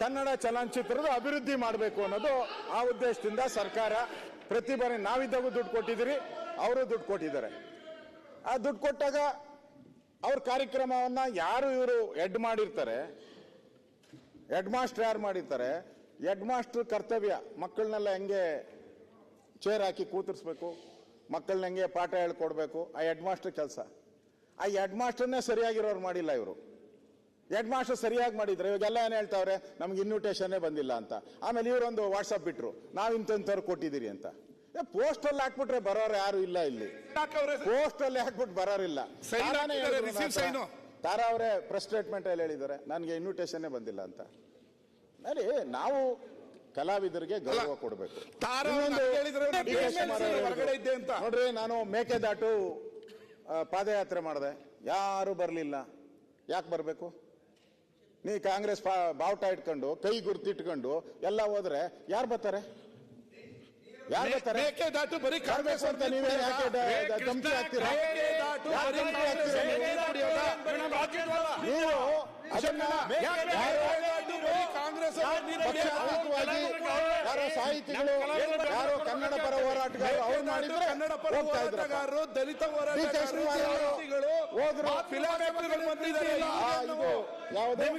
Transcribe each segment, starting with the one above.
ಕನ್ನಡ ಚಲನಚಿತ್ರದ ಅಭಿವೃದ್ಧಿ ಮಾಡಬೇಕು ಅನ್ನೋದು ಆ ಉದ್ದೇಶದಿಂದ ಸರ್ಕಾರ ಪ್ರತಿ ಬಾರಿ ನಾವಿದ್ದಾಗೂ ದುಡ್ಡು ಕೊಟ್ಟಿದ್ದೀರಿ, ಅವರು ದುಡ್ಡು ಕೊಟ್ಟಿದ್ದಾರೆ. ಆ ದುಡ್ಡು ಕೊಟ್ಟಾಗ ಅವ್ರ ಕಾರ್ಯಕ್ರಮವನ್ನು ಯಾರು ಇವರು ಎಡ್ ಮಾಡಿರ್ತಾರೆ, ಹೆಡ್ ಮಾಸ್ಟರ್ ಯಾರು ಮಾಡಿರ್ತಾರೆ, ಹೆಡ್ ಮಾಸ್ಟರ್ ಕರ್ತವ್ಯ ಮಕ್ಕಳನ್ನೆಲ್ಲ ಹೆಂಗೆ ಚೇರ್ ಹಾಕಿ ಕೂತಿರ್ಸ್ಬೇಕು, ಮಕ್ಕಳನ್ನ ಹೆಂಗೆ ಪಾಠ ಹೇಳ್ಕೊಡ್ಬೇಕು, ಆ ಹೆಡ್ ಮಾಸ್ಟರ್ ಕೆಲಸ. ಆ ಹೆಡ್ ಮಾಸ್ಟರ್ನೇ ಸರಿಯಾಗಿರೋರು ಮಾಡಿಲ್ಲ ಇವರು. ಹೆಡ್ ಮಾಸ್ಟರ್ ಸರಿಯಾಗಿ ಮಾಡಿದ್ರೆ ಇವಾಗೆಲ್ಲ ಏನು ಹೇಳ್ತಾವ್ರೆ? ನಮ್ಗೆ ಇನ್ವಿಟೇಷನ್ನೇ ಬಂದಿಲ್ಲ ಅಂತ. ಆಮೇಲೆ ಇವರೊಂದು ವಾಟ್ಸಪ್ ಬಿಟ್ರು ನಾವು ಇಂಥವ್ರು ಕೊಟ್ಟಿದ್ದೀರಿ ಅಂತ. ಪೋಸ್ಟಲ್ಲಿ ಹಾಕ್ಬಿಟ್ರೆ ಬರೋರು ಯಾರು ಇಲ್ಲ ಇಲ್ಲಿ. ಪೋಸ್ಟಲ್ಲಿ ಹಾಕ್ಬಿಟ್ಟು ಬರೋರಿಲ್ಲ. ತಾರಾ ಅವರೇ ಪ್ರೆಸ್ ಸ್ಟೇಟ್ಮೆಂಟ್ ಅಲ್ಲಿ ಹೇಳಿದ್ದಾರೆ ನನಗೆ ಇನ್ವಿಟೇಷನ್ನೇ ಬಂದಿಲ್ಲ ಅಂತ. ನೋಡಿ ನಾವು ಕಲಾವಿದರಿಗೆ ಗೌರವ ಕೊಡಬೇಕು. ನೋಡ್ರಿ ನಾನು ಮೇಕೆದಾಟು ಪಾದಯಾತ್ರೆ ಮಾಡಿದೆ. ಯಾರು ಬರಲಿಲ್ಲ. ಯಾಕೆ ಬರಬೇಕು? ನೀ ಕಾಂಗ್ರೆಸ್ ಬಾವುಟ ಇಟ್ಕೊಂಡು ಕೈ ಗುರ್ತಿಟ್ಕೊಂಡು ಎಲ್ಲ ಹೋದ್ರೆ ಯಾರು ಬರ್ತಾರೆ? ಯಾರು ಬರ್ತಾರೆ? ನೀವೇ ಕಾಂಗ್ರೆಸ್ ಯಾರೋ ಸಾಹಿತಿಗಳು ಯಾರೋ ಕನ್ನಡ ಪರ ಹೋರಾಟಗಾರರು ಅವ್ರು ಮಾಡಿದ್ರೆ ಕನ್ನಡ ಪರ ಹೋರಾಟಗಾರರು ದಲಿತ ಹೋರಾಟಗಾರರು ಹೋದ್ರು. ಫಿಲಾಸಫಿಗಳು ಬಂದಿದ್ದಾರೆ. ಇದು ಯಾವುದು? ನಿಮ್ಮ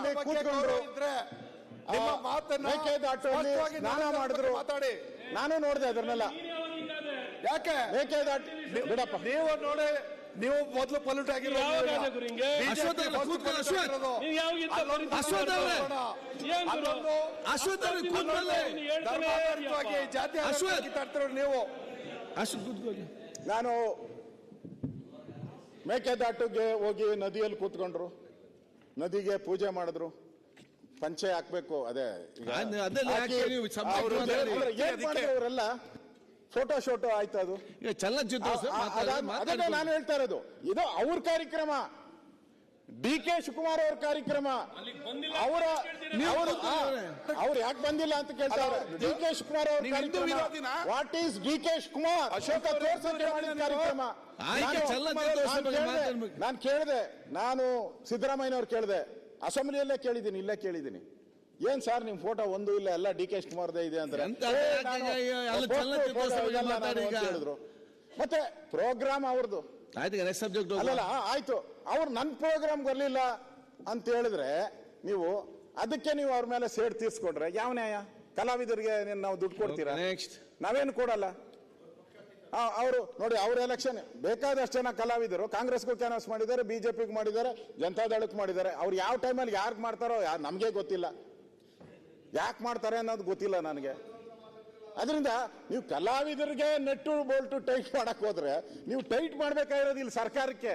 ನೀರು ಕುಡಿಯೋದು ಮಾತನ್ನ ಸ್ನಾನ ಮಾಡಿದ್ರು. ಮಾತಾಡಿ. ನಾನು ನೋಡಿದೆ ಅದನ್ನೆಲ್ಲ ಯಾಕೆ? ಬಿಡಪ್ಪ. ನೀವು ನೋಡಿ ನೀವು ಮೊದಲು ಪಲ್ಯೂಟ್ ಅಶ್ವತ್ಥ. ನೀವು. ನೀನು ಮೇಕೆದಾಟುಗೆ ಹೋಗಿ ನದಿಯಲ್ಲಿ ಕೂತ್ಕೊಂಡ್ರು. ನದಿಗೆ ಪೂಜೆ ಮಾಡಿದ್ರು. ಪಂಚೆ ಹಾಕ್ಬೇಕು. ಅದೇ ಅವರೆಲ್ಲ? ಫೋಟೋ ಶೋಟೋ ಆಯ್ತು ಅದು. ಈಗ ಚಲನಚಿತ್ರ ನಾನು ಹೇಳ್ತಾ ಇರೋದು. ಇದು ಅವ್ರ ಕಾರ್ಯಕ್ರಮ. ಡಿ ಕೆ ಶಿವಕುಮಾರ್ ಅವ್ರ ಕಾರ್ಯಕ್ರಮ. ಅವರ. ಅವರು ಅವ್ರು ಯಾಕೆ ಬಂದಿಲ್ಲ ಅಂತ ಕೇಳ್ತಾರೆ. ಡಿ ಕೆ ಶಿವಕುಮಾರ್ ಅವ್ರ? What is D K Shivakumar? Ashoka ಕಾರ್ಯಕ್ರಮ? ನಾನು ಕೇಳಿದೆ. ನಾನು ಸಿದ್ದರಾಮಯ್ಯನವ್ರು ಕೇಳಿದೆ. ಅಸೆಂಬ್ಲಿಯಲ್ಲೇ ಕೇಳಿದ್ದೀನಿ ಇಲ್ಲೇ ಕೇಳಿದ್ದೀನಿ. ಏನ್ ಸರ್ ನಿಮ್ ಫೋಟೋ ಒಂದು ಇಲ್ಲ ಎಲ್ಲ ಡಿ ಕೆ ಶಿವಕುಮಾರ್ದೇ ಇದೆ ಅಂದ್ರೆ. ಹೇಳಿದ್ರು. ಮತ್ತೆ ಪ್ರೋಗ್ರಾಮ್ ಅವ್ರದ್ದು ಅಲ್ಲಲ್ಲ ಆ, ಆಯ್ತು. ಅವ್ರು ನನ್ನ ಪ್ರೋಗ್ರಾಮ್ ಬರ್ಲಿಲ್ಲ ಅಂತ ಹೇಳಿದ್ರೆ ನೀವು ಅದಕ್ಕೆ ನೀವು ಅವ್ರ ಮೇಲೆ ಸೇಡ್ ತೀರ್ಸ್ಕೊಂಡ್ರೆ ಯಾವ ನ್ಯಾಯ? ಕಲಾವಿದರಿಗೆ ನೀನ್ ನಾವು ದುಡ್ಡು ಕೊಡ್ತೀರಾ? ನೆಕ್ಸ್ಟ್ ನಾವೇನು ಕೊಡಲ್ಲ. ಅವರು ನೋಡಿ ಅವ್ರ ಎಲೆಕ್ಷನ್ ಬೇಕಾದಷ್ಟು ಜನ ಕಲಾವಿದರು ಕಾಂಗ್ರೆಸ್ಗೂ ಕ್ಯಾನ್ವಸ್ ಮಾಡಿದ್ದಾರೆ ಬಿಜೆಪಿಗೆ ಮಾಡಿದ್ದಾರೆ ಜನತಾದಳಕ್ಕೆ ಮಾಡಿದ್ದಾರೆ. ಅವ್ರು ಯಾವ ಟೈಮಲ್ಲಿ ಯಾರಿಗೆ ಮಾಡ್ತಾರೋ ನಮಗೆ ಗೊತ್ತಿಲ್ಲ. ಯಾಕೆ ಮಾಡ್ತಾರೆ ಅನ್ನೋದು ಗೊತ್ತಿಲ್ಲ ನನಗೆ. ಅದರಿಂದ ನೀವು ಕಲಾವಿದರಿಗೆ ನೆಟ್ಟು ಬೋಲ್ಟು ಟೈಟ್ ಮಾಡಕ್ ಹೋದ್ರೆ ನೀವು ಟೈಟ್ ಮಾಡಬೇಕಾಗಿರೋದು ಇಲ್ಲಿ ಸರ್ಕಾರಕ್ಕೆ.